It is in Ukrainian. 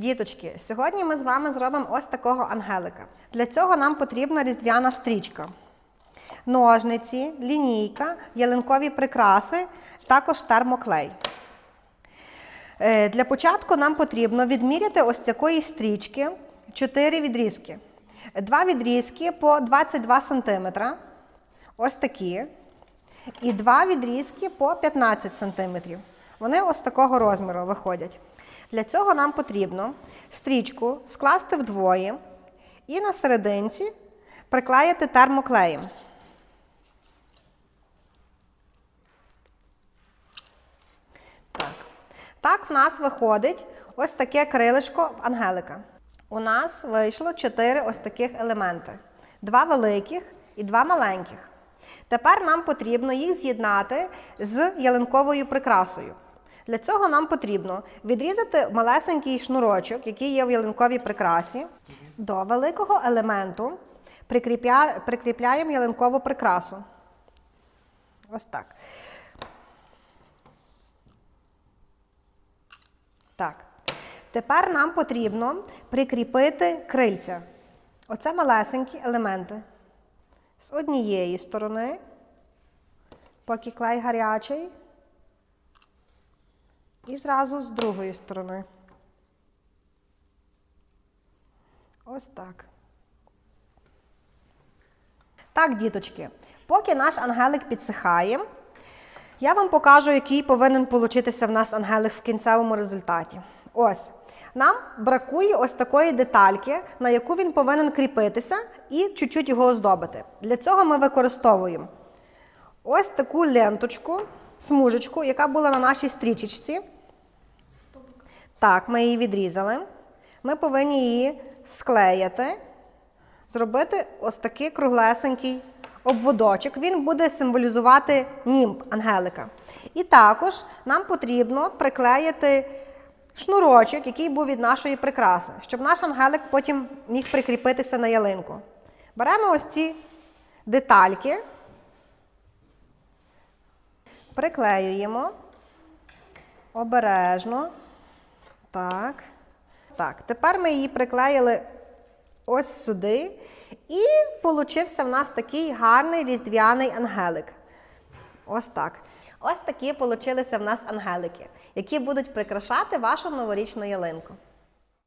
Діточки, сьогодні ми з вами зробимо ось такого ангелика. Для цього нам потрібна різдвяна стрічка, ножниці, лінійка, ялинкові прикраси, також термоклей. Е, Для початку нам потрібно відміряти ось такої стрічки 4 відрізки. Два відрізки по 22 см. Ось такі. І два відрізки по 15 см. Вони ось такого розміру виходять. Для цього нам потрібно стрічку скласти вдвоє і на серединці приклеїти термоклеєм. Так. Так в нас виходить ось таке крилишко ангелика. У нас вийшло чотири ось таких елементи: два великих і два маленьких. Тепер нам потрібно їх з'єднати з ялинковою прикрасою. Для цього нам потрібно відрізати малесенький шнурочок, який є в ялинковій прикрасі. До великого елементу прикріпля- прикріпляємо ялинкову прикрасу. Ось так. Так. Тепер нам потрібно прикріпити крильця. Оце малесенькі елементи. З однієї сторони, поки клей гарячий, і зразу з другої сторони. Ось так. Так, діточки, поки наш ангелик підсихає, я вам покажу, який повинен получитися в нас ангелик в кінцевому результаті. Ось. Нам бракує ось такої детальки, на яку він повинен кріпитися, і чуть-чуть його оздобити. Для цього ми використовуємо ось таку ленточку, смужечку, яка була на нашій стрічечці. Так, ми її відрізали. Ми повинні її склеїти, зробити ось такий круглесенький обводочок. Він буде символізувати німб ангелика. І також нам потрібно приклеїти шнурочок, який був від нашої прикраси, щоб наш ангелик потім міг прикріпитися на ялинку. Беремо ось ці детальки, приклеюємо обережно. Так. Так, тепер ми її приклеїли ось сюди. І получився в нас такий гарний різдвяний ангелик. Ось так. Ось такі получилися в нас ангелики, які будуть прикрашати вашу новорічну ялинку.